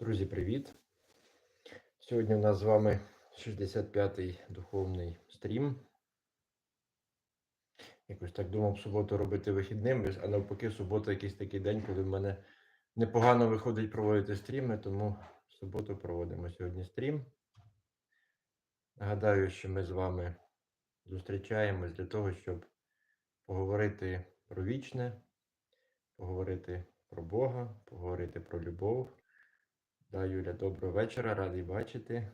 Друзі, привіт! Сьогодні у нас з вами 65-й духовний стрім. Якось так думав суботу робити вихідним, а навпаки, субота якийсь такий день, коли в мене непогано виходить проводити стріми, тому в суботу проводимо сьогодні стрім. Нагадаю, що ми з вами зустрічаємось для того, щоб поговорити про вічне, поговорити про Бога, поговорити про любов. Да, Юля, доброго вечора, радий бачити.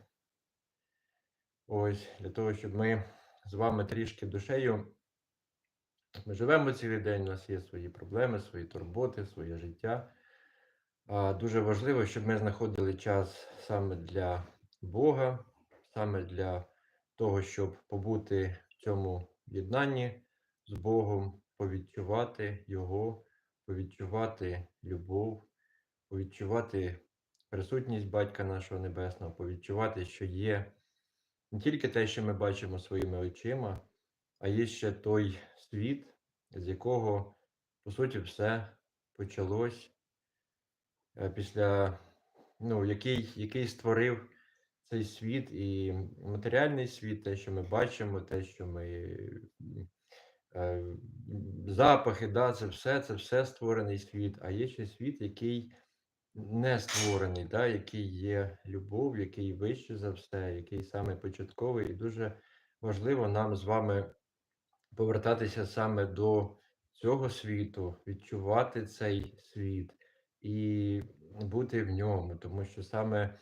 Ось, для того, щоб ми з вами трішки душею. Ми живемо цілий день, у нас є свої проблеми, свої турботи, своє життя. А Дуже важливо, щоб ми знаходили час саме для Бога, саме для того, щоб побути в цьому єднанні з Богом, повідчувати Його, повідчувати любов, повідчувати присутність Батька нашого Небесного, повідчувати, що є не тільки те, що ми бачимо своїми очима, а є ще той світ, з якого, по суті, все почалось, е, після, ну, який, який створив цей світ і матеріальний світ, те, що ми бачимо, те, що ми. е, Запахи, да, це все, це все створений світ, а є ще світ, який не створений, да, який є любов, який вище за все, який саме початковий, і дуже важливо нам з вами повертатися саме до цього світу, відчувати цей світ і бути в ньому, тому що саме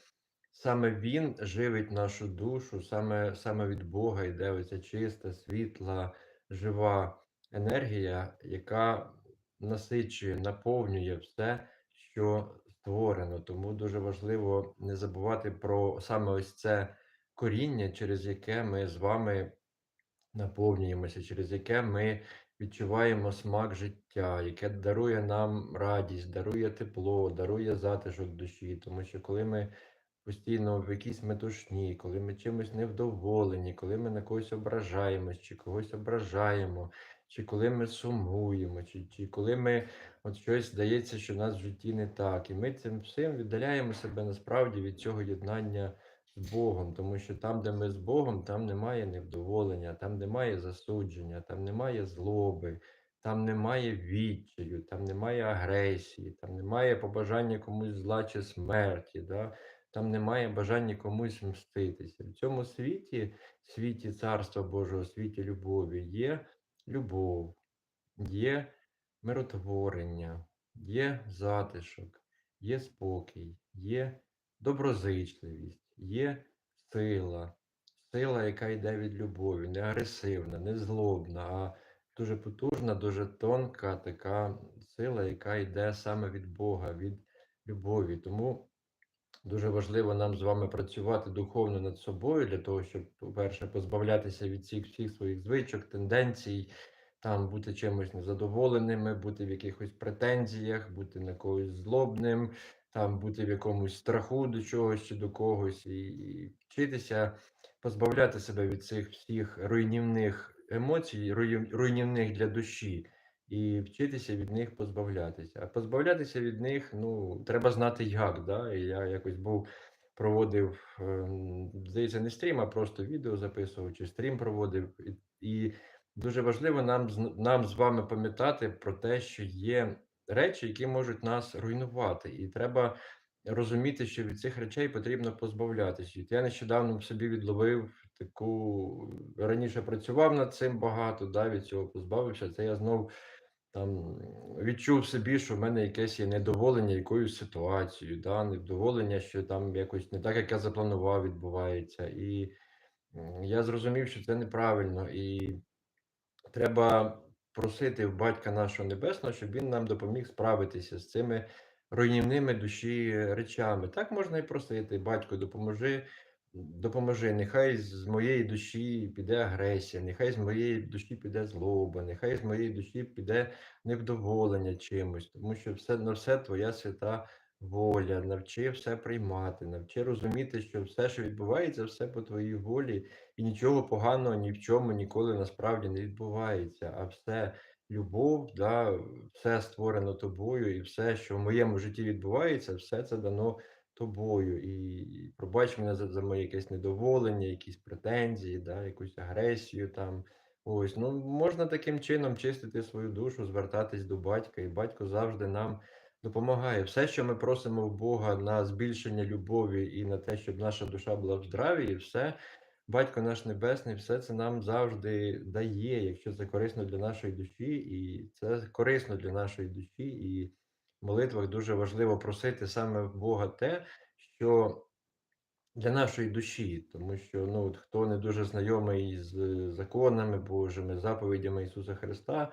саме Він живить нашу душу, саме, саме від Бога йде оця чиста, світла, жива енергія, яка насичує, наповнює все, що створено. Тому дуже важливо не забувати про саме ось це коріння, через яке ми з вами наповнюємося, через яке ми відчуваємо смак життя, яке дарує нам радість, дарує тепло, дарує затишок душі. Тому що коли ми постійно в якійсь метушні, коли ми чимось невдоволені, коли ми на когось ображаємось, чи когось ображаємо, чи коли ми сумуємо, чи, чи коли ми от щось здається, що в нас в житті не так. І ми цим всім віддаляємо себе насправді від цього єднання з Богом, тому що там, де ми з Богом, там немає невдоволення, там немає засудження, там немає злоби, там немає відчаю, там немає агресії, там немає побажання комусь зла чи смерті. Да? Там немає бажання комусь мститися. В цьому світі, світі Царства Божого, світі любові, є любов, є миротворення, є затишок, є спокій, є доброзичливість, є сила, сила, яка йде від любові, не агресивна, не злобна, а дуже потужна, дуже тонка така сила, яка йде саме від Бога, від любові. Тому дуже важливо нам з вами працювати духовно над собою для того, щоб, по-перше, позбавлятися від всіх всіх своїх звичок, тенденцій, там бути чимось незадоволеними, бути в якихось претензіях, бути на когось злобним, там бути в якомусь страху до чогось чи до когось, і, і вчитися позбавляти себе від цих всіх руйнівних емоцій, руйнів- руйнівних для душі, і вчитися від них позбавлятися. А позбавлятися від них, ну, треба знати як. Да? І я якось був. Проводив, ем, здається, не стрім, а просто відео записував, чи стрім проводив. І, дуже важливо нам, нам з вами пам'ятати про те, що є речі, які можуть нас руйнувати. І треба розуміти, що від цих речей потрібно позбавлятися. Я нещодавно собі відловив таку раніше працював над цим багато, да, від цього позбавився. Це я знов там відчув собі, що в мене якесь є недоволення якоюсь ситуацією, да, невдоволення, що там якось не так, як я запланував, відбувається. І я зрозумів, що це неправильно. І треба просити в Батька нашого Небесного, щоб він нам допоміг справитися з цими руйнівними душі речами. Так можна і просити, батько, допоможи, допоможи. Нехай з моєї душі піде агресія, нехай з моєї душі піде злоба, нехай з моєї душі піде невдоволення чимось, тому що все на все твоя свята. Воля, навчи все приймати, навчи розуміти, що все, що відбувається, все по твоїй волі, і нічого поганого ні в чому ніколи насправді не відбувається, а все любов, да, все створено тобою, і все, що в моєму житті відбувається, все це дано тобою, і пробач мене за, за моє якесь недоволення, якісь претензії, да, якусь агресію там. Ось, ну можна таким чином чистити свою душу, звертатись до батька, і батько завжди нам допомагає. Все, що ми просимо в Бога на збільшення любові і на те, щоб наша душа була в здраві, і все Батько наш Небесний, все це нам завжди дає, якщо це корисно для нашої душі, і це корисно для нашої душі, і молитвах дуже важливо просити саме Бога те, що для нашої душі, тому що ну, от хто не дуже знайомий з законами Божими, заповідями Ісуса Христа,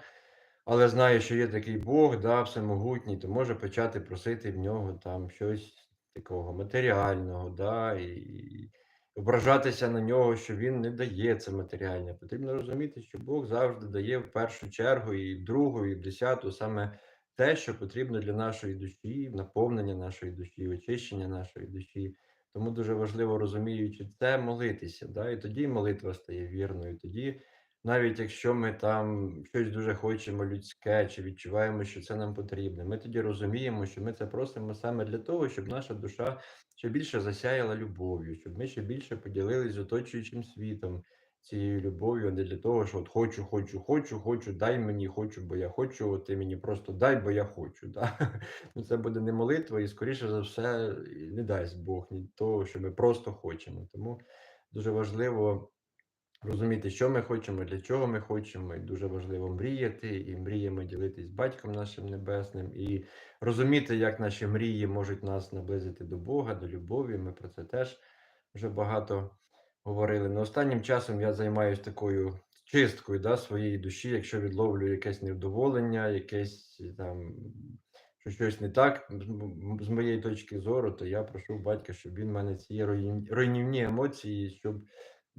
але знає, що є такий Бог, да, всемогутній, то може почати просити в нього там щось такого матеріального, да, і ображатися на нього, що він не дає це матеріальне. Потрібно розуміти, що Бог завжди дає в першу чергу, і в другу, і в десяту саме те, що потрібно для нашої душі, наповнення нашої душі, очищення нашої душі. Тому дуже важливо, розуміючи це, молитися. Да? І тоді молитва стає вірною. Тоді, навіть якщо ми там щось дуже хочемо людське, чи відчуваємо, що це нам потрібно, ми тоді розуміємо, що ми це просимо саме для того, щоб наша душа ще більше засяяла любов'ю, щоб ми ще більше поділились з оточуючим світом цією любов'ю, а не для того, що от хочу, хочу, хочу, хочу, дай мені, хочу, бо я хочу, от ти мені просто дай, бо я хочу. Да? Ну, це буде не молитва, і, скоріше за все, не дасть Бог ні того, що ми просто хочемо. Тому дуже важливо розуміти, що ми хочемо, для чого ми хочемо. І дуже важливо мріяти, і мріями ділитись батьком нашим небесним, і розуміти, як наші мрії можуть нас наблизити до Бога, до любові. Ми про це теж вже багато говорили. Но останнім часом я займаюся такою чисткою да, своєї душі, якщо відловлю якесь невдоволення, якесь там. Що щось не так з моєї точки зору, то я прошу батька, щоб він мене ці руйнівні руйнівні емоції, щоб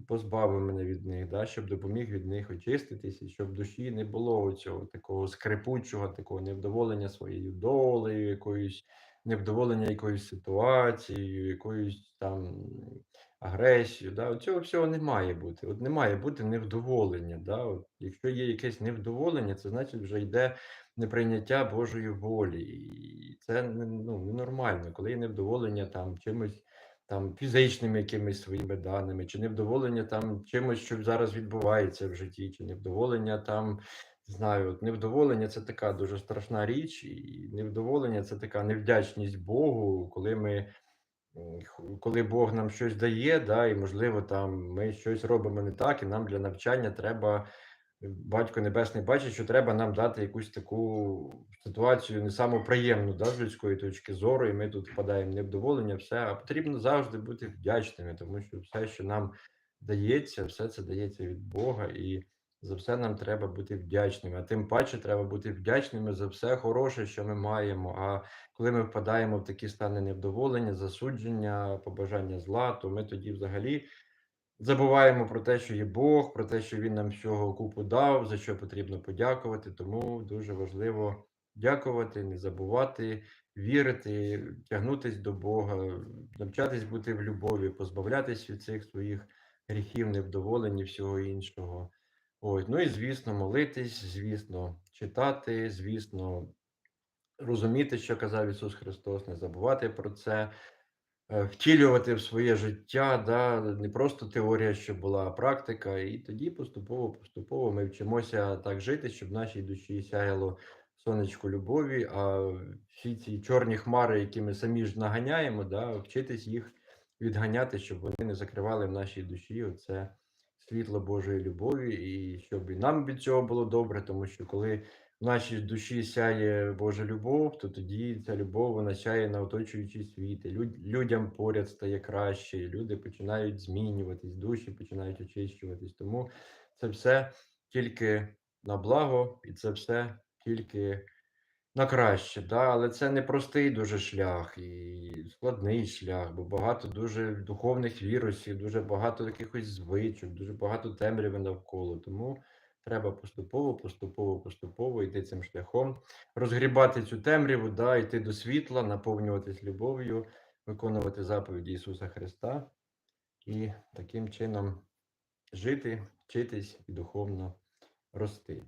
позбавив мене від них, да, щоб допоміг від них очиститися, щоб душі не було цього такого скрипучого, такого невдоволення своєю долею, якоюсь невдоволення якоюсь ситуацією, якоюсь там агресією. Да. Цього всього не має бути. От не має бути невдоволення. Да. От, якщо є якесь невдоволення, це значить вже йде неприйняття Божої волі. І це ну, ненормально, коли є невдоволення там чимось там фізичними якимись своїми даними, чи невдоволення там чимось, що зараз відбувається в житті, чи невдоволення там, знаю, от невдоволення це така дуже страшна річ, і невдоволення це така невдячність Богу, коли ми. Коли Бог нам щось дає, да, і можливо, там ми щось робимо не так, і нам для навчання треба Батько Небесний бачить, що треба нам дати якусь таку ситуацію не саму приємну, да, з людської точки зору, і ми тут впадаємо в невдоволення, все. А потрібно завжди бути вдячними, тому що все, що нам дається, все це дається від Бога, і за все нам треба бути вдячними. А тим паче треба бути вдячними за все хороше, що ми маємо. А коли ми впадаємо в такі стани невдоволення, засудження, побажання зла, то ми тоді взагалі. Забуваємо про те, що є Бог, про те, що Він нам всього купу дав, за що потрібно подякувати. Тому дуже важливо дякувати, не забувати, вірити, тягнутись до Бога, навчатись бути в любові, позбавлятись від цих своїх гріхів, невдоволень і всього іншого. Ось, ну і звісно, молитись, звісно, читати, звісно, розуміти, що казав Ісус Христос, не забувати про це е, втілювати в своє життя, да, не просто теорія, що була, а практика, і тоді поступово, поступово ми вчимося так жити, щоб в нашій душі сяяло сонечко любові, а всі ці чорні хмари, які ми самі ж наганяємо, да, вчитись їх відганяти, щоб вони не закривали в нашій душі оце світло Божої любові, і щоб і нам від цього було добре, тому що коли в нашій душі сяє Божа любов, то тоді ця любов вона сяє на оточуючий світ. І люд- людям поряд стає краще, і люди починають змінюватись, душі починають очищуватись. Тому це все тільки на благо, і це все тільки на краще. Да? Але це не простий дуже шлях і складний шлях, бо багато дуже духовних вірусів, дуже багато якихось звичок, дуже багато темряви навколо. Тому треба поступово, поступово, поступово йти цим шляхом, розгрібати цю темряву, да, йти до світла, наповнюватись любов'ю, виконувати заповіді Ісуса Христа і таким чином жити, вчитись і духовно рости.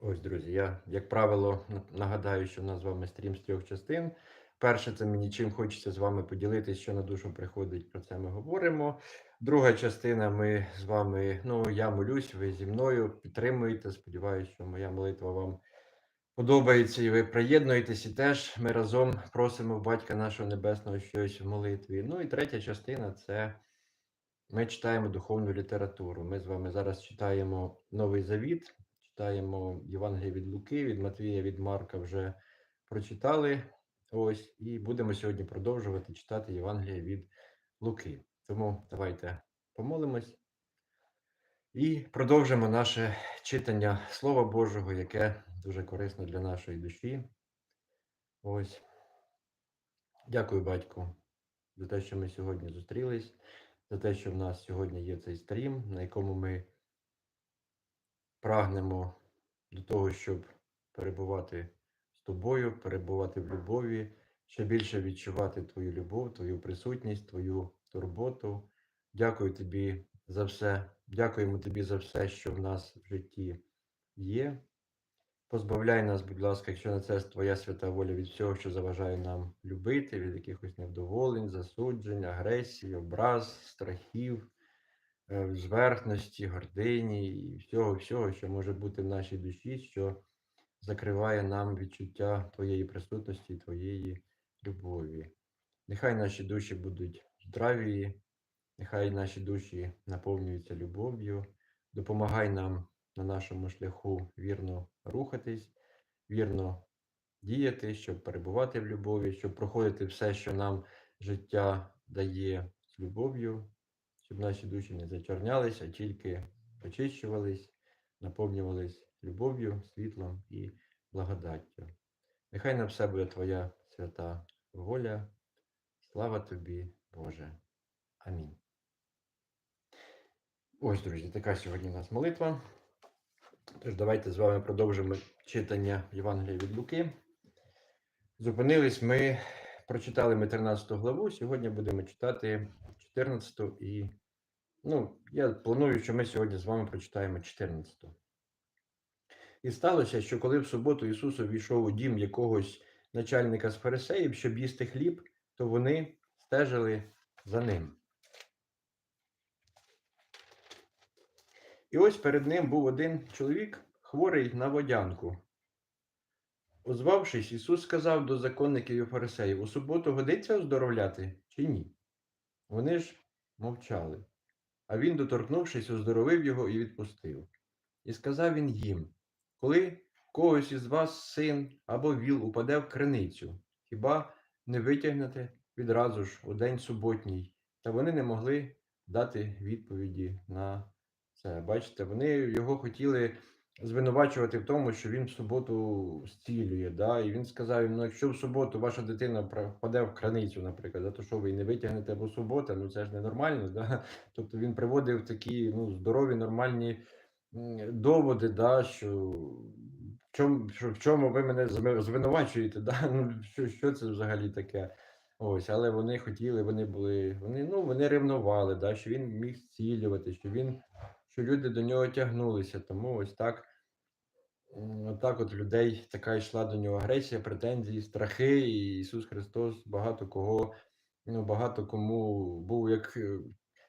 Ось, друзі, я, як правило, нагадаю, що в нас з вами стрім з трьох частин. Перше, це мені чим хочеться з вами поділитися, що на душу приходить, про це ми говоримо. Друга частина, ми з вами, ну, я молюсь, ви зі мною підтримуєте. Сподіваюся, що моя молитва вам подобається і ви приєднуєтесь, і теж ми разом просимо Батька нашого Небесного щось в молитві. Ну і третя частина це ми читаємо духовну літературу. Ми з вами зараз читаємо Новий Завіт, читаємо Євангеліє від Луки, від Матвія, від Марка вже прочитали. Ось, і будемо сьогодні продовжувати читати Євангеліє від Луки. Тому давайте помолимось і продовжимо наше читання Слова Божого, яке дуже корисно для нашої душі. Ось. Дякую, батьку, за те, що ми сьогодні зустрілись, за те, що в нас сьогодні є цей стрім, на якому ми прагнемо до того, щоб перебувати з тобою, перебувати в любові, ще більше відчувати твою любов, твою присутність, твою турботу. Дякую тобі за все. Дякуємо тобі за все, що в нас в житті є. Позбавляй нас, будь ласка, якщо на це твоя свята воля від всього, що заважає нам любити, від якихось невдоволень, засуджень, агресії, образ, страхів, зверхності, гордині і всього, всього, що може бути в нашій душі, що закриває нам відчуття Твоєї присутності, Твоєї любові. Нехай наші душі будуть здраві, нехай наші душі наповнюються любов'ю. Допомагай нам на нашому шляху вірно рухатись, вірно діяти, щоб перебувати в любові, щоб проходити все, що нам життя дає з любов'ю, щоб наші душі не зачорнялись, а тільки очищувались, наповнювались любов'ю, світлом і благодаттю. Нехай на все буде Твоя свята воля. Слава тобі, Боже. Амінь. Ось, друзі, така сьогодні у нас молитва. Тож, давайте з вами продовжимо читання Євангелія від Луки. Зупинились ми, прочитали ми 13 главу. Сьогодні будемо читати 14 і. Ну, я планую, що ми сьогодні з вами прочитаємо 14. І сталося, що коли в суботу Ісус увійшов у дім якогось начальника з фарисеїв, щоб їсти хліб, то вони стежили за ним. І ось перед ним був один чоловік, хворий на водянку. Озвавшись, Ісус сказав до законників і фарисеїв, у суботу годиться оздоровляти чи ні? Вони ж мовчали. А він, доторкнувшись, оздоровив його і відпустив. І сказав він їм, коли когось із вас син або віл упаде в криницю, хіба не витягнете відразу ж у день суботній? Та вони не могли дати відповіді на це. Бачите, вони його хотіли звинувачувати в тому, що він в суботу зцілює. Да? І він сказав: ну, якщо в суботу ваша дитина впаде в краницю, наприклад, за то що ви не витягнете в суботу, ну це ж ненормально. Да? Тобто він приводив такі ну, здорові, нормальні доводи, да, що. В чому, в чому ви мене звинувачуєте? Да? Ну, що, що це взагалі таке? Ось, але вони хотіли, вони були, вони, ну, вони ревнували, да, що він міг зцілювати, що він, що люди до нього тягнулися. Тому ось так, м, отак от людей така йшла до нього агресія, претензії, страхи, і Ісус Христос багато кого, ну, багато кому був як е,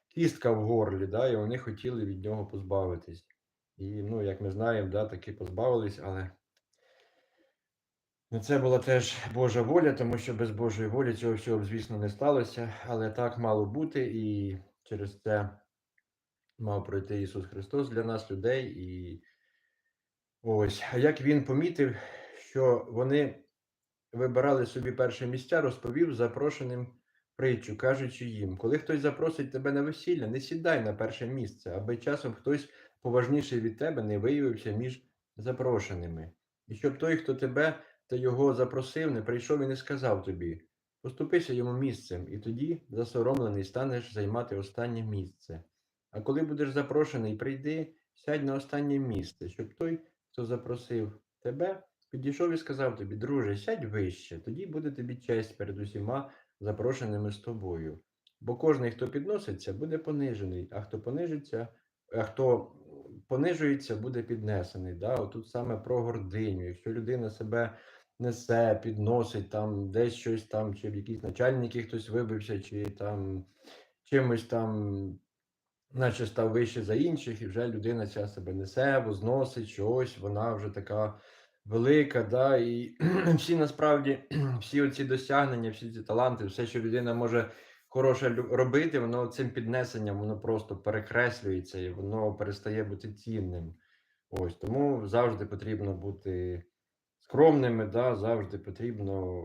кістка в горлі, да, і вони хотіли від нього позбавитись. І, ну, як ми знаємо, да, таки позбавились, але Це була теж Божа воля, тому що без Божої волі цього всього, звісно, не сталося, але так мало бути, і через це мав пройти Ісус Христос для нас, людей. І ось, а як він помітив, що вони вибирали собі перше місця, розповів запрошеним притчу, кажучи їм: коли хтось запросить тебе на весілля, не сідай на перше місце, аби часом хтось поважніший від тебе не виявився між запрошеними. І щоб той, хто тебе та його запросив, не прийшов і не сказав тобі: поступися йому місцем, і тоді, засоромлений, станеш займати останнє місце. А коли будеш запрошений, прийди, сядь на останнє місце, щоб той, хто запросив тебе, підійшов і сказав тобі, друже, сядь вище, тоді буде тобі честь перед усіма запрошеними з тобою. Бо кожний, хто підноситься, буде понижений, а хто понижиться, а хто понижується, буде піднесений. Да? Отут саме про гординю. Якщо людина себе несе, підносить там, десь щось там, чи в якісь начальники хтось вибився, чи там чимось там, наче став вище за інших, і вже людина ця себе несе, возносить щось, вона вже така велика, да, і всі насправді, всі оці досягнення, всі ці таланти, все, що людина може хороше робити, воно цим піднесенням воно просто перекреслюється і воно перестає бути цінним. Ось тому завжди потрібно бути скромними, да, завжди потрібно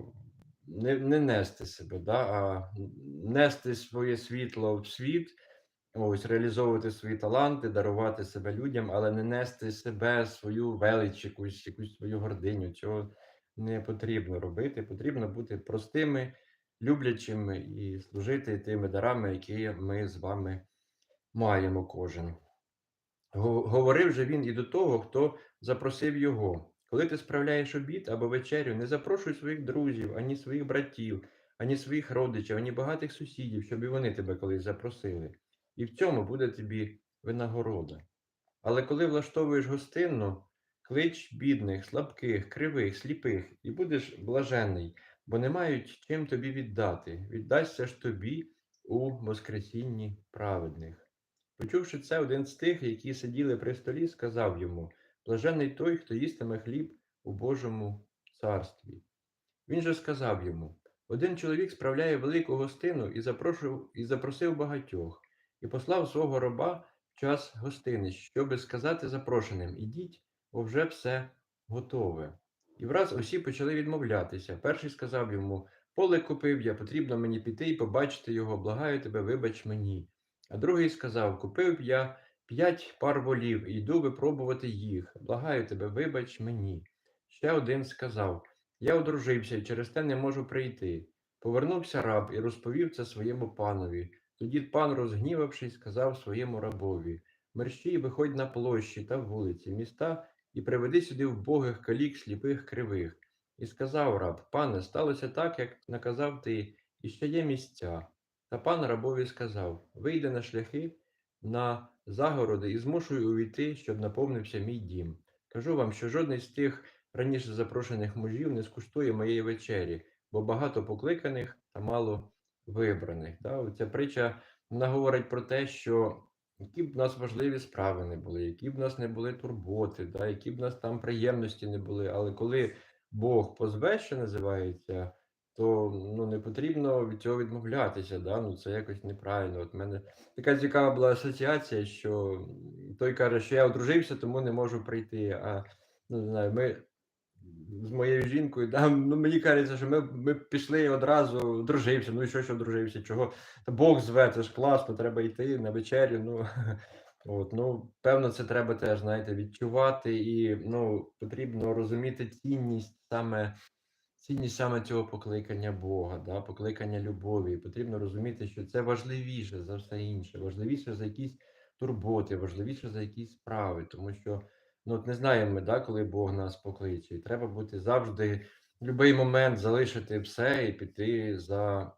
не, не нести себе, да, а нести своє світло в світ, ось реалізовувати свої таланти, дарувати себе людям, але не нести себе, свою велич, якусь, якусь свою гординю. Цього не потрібно робити. Потрібно бути простими, люблячими і служити тими дарами, які ми з вами маємо кожен. Говорив же він і до того, хто запросив його. Коли ти справляєш обід або вечерю, не запрошуй своїх друзів, ані своїх братів, ані своїх родичів, ані багатих сусідів, щоб і вони тебе колись запросили. І в цьому буде тобі винагорода. Але коли влаштовуєш гостинну, клич бідних, слабких, кривих, сліпих, і будеш блажений, бо не мають чим тобі віддати. Віддасться ж тобі у Воскресінні праведних. Почувши це, один з тих, які сиділи при столі, сказав йому Блажений той, хто їстиме хліб у Божому царстві. Він же сказав йому Один чоловік справляє велику гостину і запрошив, і запросив багатьох, і послав свого раба в час гостини, щоби сказати запрошеним Ідіть, бо вже все готове. І враз усі почали відмовлятися. Перший сказав йому Поле купив я, потрібно мені піти і побачити його, благаю тебе, вибач мені. А другий сказав: Купив я п'ять пар волів і йду випробувати їх. Благаю тебе, вибач мені. Ще один сказав: Я одружився і через те не можу прийти. Повернувся раб і розповів це своєму панові. Тоді пан, розгнівавшись, сказав своєму рабові: Мерщій виходь на площі та вулиці, міста і приведи сюди вбогих калік, сліпих, кривих. І сказав раб: Пане, сталося так, як наказав ти, і ще є місця. Та пан рабові сказав: Вийди на шляхи на загороди і змушуй увійти, щоб наповнився мій дім. Кажу вам, що жодний з тих раніше запрошених мужів не скуштує моєї вечері, бо багато покликаних та мало вибраних. Да? Ця притча вона говорить про те, що які б в нас важливі справи не були, які б в нас не були турботи, да? які б в нас там приємності не були, але коли Бог позве, що називається то ну, не потрібно від цього відмовлятися. Да? Ну, це якось неправильно. От мене така цікава була асоціація, що той каже, що я одружився, тому не можу прийти. А ну, не знаю, ми з моєю жінкою, да, ну, мені кажеться, що ми, ми пішли одразу, одружився. Ну і що, що одружився? Чого? Та Бог зве, це ж класно, треба йти на вечерю. Ну, от, ну, певно, це треба теж, знаєте, відчувати, і ну, потрібно розуміти цінність саме цінність саме цього покликання Бога, да, покликання любові. Потрібно розуміти, що це важливіше за все інше, важливіше за якісь турботи, важливіше за якісь справи, тому що ну, от не знаємо ми, да, коли Бог нас покличе. І треба бути завжди, в будь-який момент залишити все і піти за,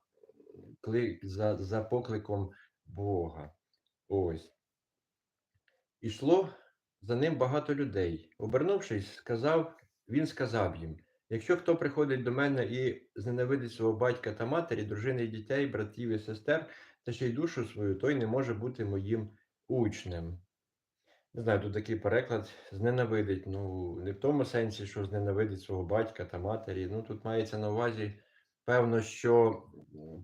кли- за, за покликом Бога. Ось. Ішло за ним багато людей. Обернувшись, сказав, він сказав їм: Якщо хто приходить до мене і зненавидить свого батька та матері, дружини і дітей, братів і сестер, та ще й душу свою, той не може бути моїм учнем. Не знаю, тут такий переклад зненавидить. Ну, не в тому сенсі, що зненавидить свого батька та матері. Ну, тут мається на увазі, певно, що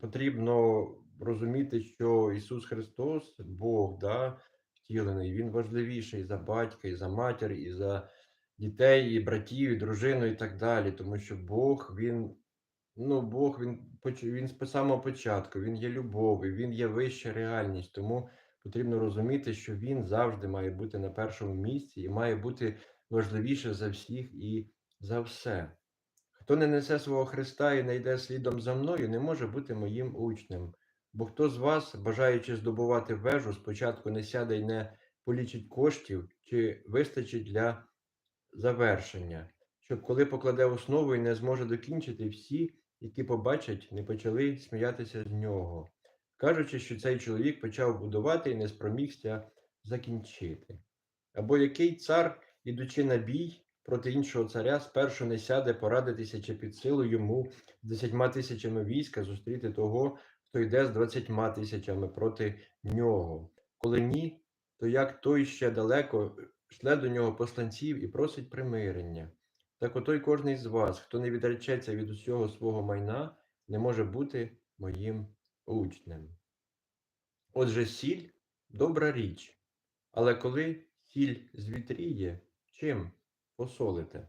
потрібно розуміти, що Ісус Христос, Бог, да, втілений, Він важливіший за батька, і за матір, і за дітей, і братів, і дружину, і так далі. Тому що Бог, Він, ну, Бог, Він, він з самого початку, Він є любов, Він є вища реальність. Тому потрібно розуміти, що він завжди має бути на першому місці і має бути важливіше за всіх і за все. Хто не несе свого Христа і не йде слідом за мною, не може бути моїм учнем. Бо хто з вас, бажаючи здобувати вежу, спочатку не сяде й не полічить коштів, чи вистачить для завершення, щоб коли покладе основу і не зможе докінчити, всі, які побачать, не почали сміятися з нього, кажучи, що цей чоловік почав будувати і не спромігся закінчити. Або який цар, ідучи на бій, проти іншого царя спершу не сяде порадитися чи під силу йому з десятьма тисячами війська зустріти того, хто йде з двадцятьма тисячами проти нього. Коли ні, то як той ще далеко шле до нього посланців і просить примирення. Так отой кожний з вас, хто не відречеться від усього свого майна, не може бути моїм учнем. Отже, сіль добра річ, але коли сіль звітріє, чим посолите?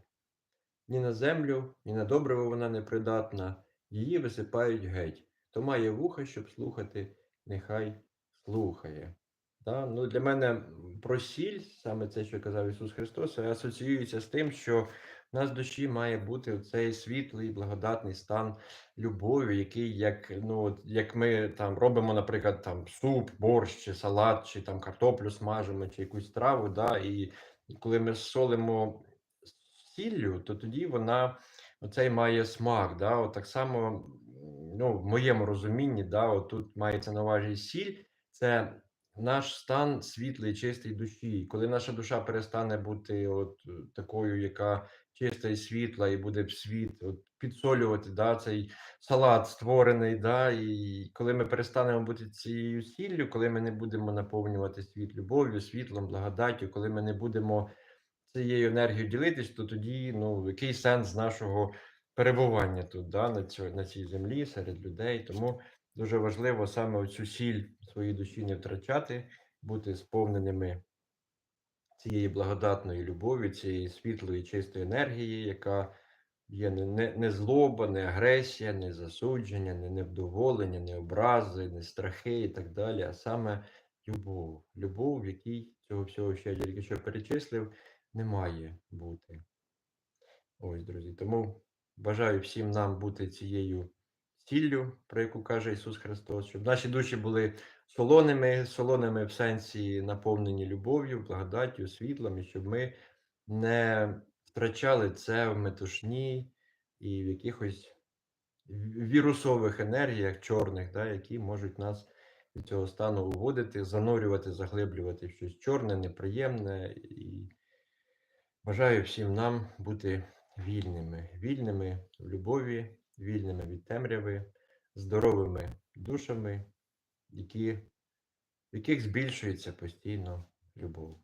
Ні на землю, ні на добриво вона не придатна, її висипають геть. Хто має вуха, щоб слухати, нехай слухає. Да? Ну, для мене про сіль, саме це, що казав Ісус Христос, асоціюється з тим, що в нас душі має бути цей світлий, благодатний стан любові, який, як, ну, як ми там робимо, наприклад, там суп, борщ, чи салат, чи там картоплю смажимо, чи якусь страву, да, і коли ми солимо сіллю, то тоді вона оцей має смак. Да? От так само, ну, в моєму розумінні, да, от тут мається на увазі сіль, це наш стан світлий, чистий душі. Коли наша душа перестане бути от такою, яка чиста і світла, і буде світ от, підсолювати да, цей салат створений, да, і коли ми перестанемо бути цією сіллю, коли ми не будемо наповнювати світ любов'ю, світлом, благодаттю, коли ми не будемо цією енергією ділитись, то тоді ну, який сенс нашого перебування тут, да, на, цьо, на цій землі, серед людей. Тому дуже важливо саме оцю сіль своїй душі не втрачати, бути сповненими цієї благодатної любові, цієї світлої, чистої енергії, яка є не, не, не злоба, не агресія, не засудження, не невдоволення, не образи, не страхи і так далі, а саме любов. Любов, в якій цього всього, що я тільки що перечислив, не має бути. Ось, друзі. Тому бажаю всім нам бути цією сіллю, про яку каже Ісус Христос, щоб наші душі були солоними, солоними в сенсі наповнені любов'ю, благодаттю, світлом, і щоб ми не втрачали це в метушні і в якихось вірусових енергіях чорних, да, які можуть нас від цього стану уводити, занурювати, заглиблювати щось чорне, неприємне. І бажаю всім нам бути вільними, вільними в любові, вільними від темряви, здоровими душами, які, в яких збільшується постійно любов.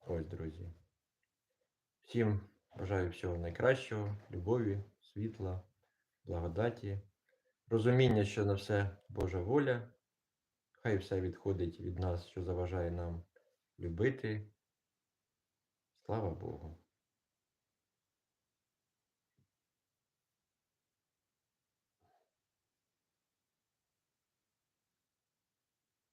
Ось, друзі. Всім бажаю всього найкращого, любові, світла, благодаті, розуміння, що на все Божа воля. Хай все відходить від нас, що заважає нам любити. Слава Богу.